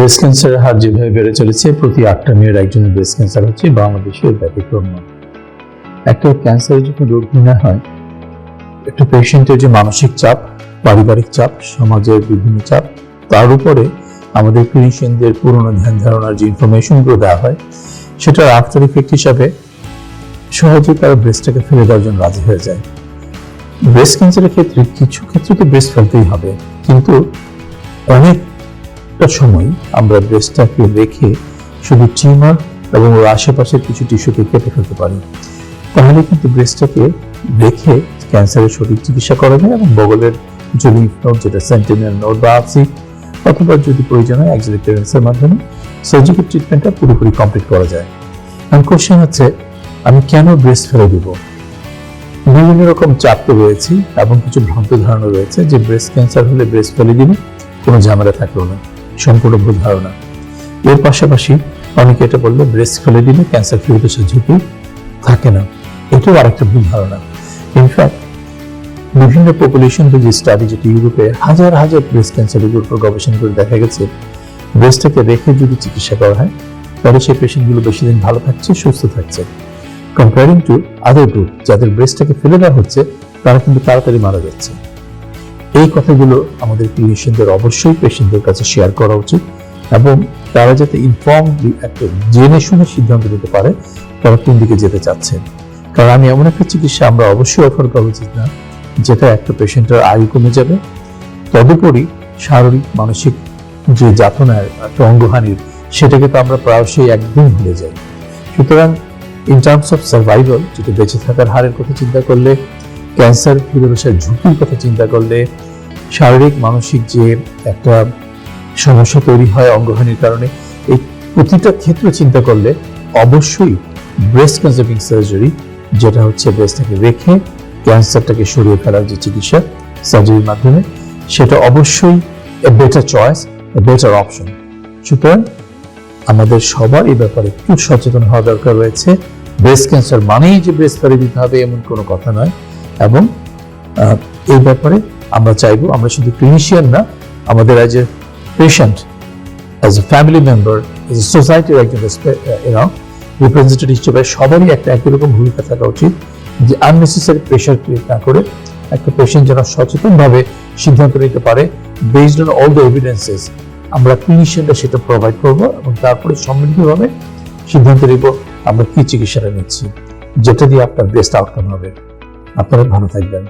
Breast ক্যান্সারের হার যেভাবে বেড়ে চলেছে, প্রতি আটটা মেয়ের একজনের ব্রেস্ট ক্যান্সার হচ্ছে বাংলাদেশের ব্যতিক্রম নয়। একটা ক্যান্সারের যখন রোগ নির্ণয় হয়, একটা পেশেন্টের যে মানসিক চাপ, পারিবারিক চাপ, সমাজের বিভিন্ন চাপ, তার উপরে আমাদের ক্লিনিশিয়ানদের পুরনো ধ্যান ধারণার যে ইনফরমেশনগুলো দেওয়া হয়, সেটার আফটার ইফেক্ট হিসাবে সহজে তারা ব্রেস্টটাকে ফেলে দেওয়ার জন্য রাজি হয়ে যায়। ব্রেস্ট ক্যান্সারের ক্ষেত্রে কিছু ক্ষেত্রে তো ব্রেস্ট ফেলতেই হবে, কিন্তু অনেকটা সময় আমরা ব্রেস্টটাকে রেখে শুধু টিউমার এবং ওর আশেপাশের কিছু টিস্যুকে কেটে ফেলতে পারি। তাহলে কিন্তু ব্রেস্টটাকে রেখে ক্যান্সারের সঠিক চিকিৎসা করা যায় এবং বগলের লিফ নোট যেটা সেন্টিনেল নোট বা আপসি অথবা যদি প্রয়োজন হয় অ্যাক্সিলি ক্লিয়ারেন্সের মাধ্যমে সার্জিক্যাল ট্রিটমেন্টটা পুরোপুরি কমপ্লিট করা যায়। এখন কোশ্চেন হচ্ছে, আমি কেন ব্রেস্ট ফেলে দিব? বিভিন্ন রকম চাপ তো রয়েছে এবং কিছু ভ্রান্ত ধারণা রয়েছে যে ব্রেস্ট ক্যান্সার হলে ব্রেস্ট ফেলে দিলে কোনো ঝামেলা থাকল না। সম্পূর্ণ ভুল ধারণা। এর পাশাপাশি অনেকে এটা বলল ব্রেস্ট ফেলে দিলে ক্যান্সার ফিরতে ঝুঁকি থাকে না। এটাও আরেকটা ভুল ধারণা। ইনফ্যাক্ট বিভিন্ন পপুলেশন যে স্টাডি যেটি ইউরোপে হাজার হাজার ব্রেস্ট ক্যান্সারের উপর গবেষণা করে দেখা গেছে ব্রেস্টটাকে রেখে যদি চিকিৎসা করা হয়, তাহলে সেই পেশেন্টগুলো বেশি দিন ভালো থাকছে, সুস্থ থাকছে। কম্পেয়ারিং টু আদার গ্রুপ যাদের ব্রেস্টটাকে ফেলে দেওয়া হচ্ছে, তারা কিন্তু তাড়াতাড়ি মারা যাচ্ছে। এই কথাগুলো আমাদের ক্লিনিশিয়ানদের অবশ্যই পেশেন্টদের কাছে শেয়ার করা উচিত এবং তারা যাতে ইনফর্ম একটা জেনে শুনে সিদ্ধান্ত নিতে পারে তারা কোন দিকে যেতে চাচ্ছে কারণ আমি এমন একটা চিকিৎসা আমরা অবশ্যই অফার করা উচিত না, যেটা একটা পেশেন্টের আয়ু কমে যাবে। তদুপরি শারীরিক, মানসিক যে যাতনার একটা অঙ্গহানির, সেটাকে তো আমরা প্রায়শই একদম ভুলে যাই। সুতরাং ইন টার্মস অফ সার্ভাইভাল যেটা বেঁচে থাকার হারের কথা চিন্তা করলে ক্যান্সার ফিরে বসার ঝুঁকির কথা চিন্তা করলে শারীরিক, মানসিক যে একটা সমস্যা তৈরি হয় অঙ্গহানির কারণে, এই প্রতিটা ক্ষেত্র চিন্তা করলে অবশ্যই ব্রেস্ট কনজার্ভিং সার্জারি যেটা হচ্ছে ব্রেস্টটাকে রেখে ক্যান্সারটাকে সরিয়ে ফেলার যে চিকিৎসা সার্জারির মাধ্যমে, সেটা অবশ্যই a better choice a better option সুতরাং আমাদের সবার এই ব্যাপারে একটু সচেতন হওয়া দরকার রয়েছে। ব্রেস্ট ক্যান্সার মানেই যে ব্রেস্ট ফেলে দিতে হবে এমন কোনো কথা নয়। এবং এই ব্যাপারে আমরা চাইব, আমরা শুধু ক্লিনিশিয়ান না, আমাদের as a patient as a family member as a সোসাইটির একজন রিপ্রেজেন্টেটিভ হিসেবে সবারই একটা একই রকম ভূমিকা থাকা উচিত যে আননেসেসারি প্রেশার ক্রিয়েট না করে একটা পেশেন্ট যেন সচেতনভাবে সিদ্ধান্ত নিতে পারে based on all the evidences আমরা ক্লিনিশিয়ানরা সেটা প্রোভাইড করব এবং তারপরে সমৃদ্ধভাবে সিদ্ধান্ত নিব আমরা কি চিকিৎসাটা নিচ্ছি, যেটা দিয়ে আপনার বেস্ট আউটকাম হবে। আপনারা ভালো থাকবেন।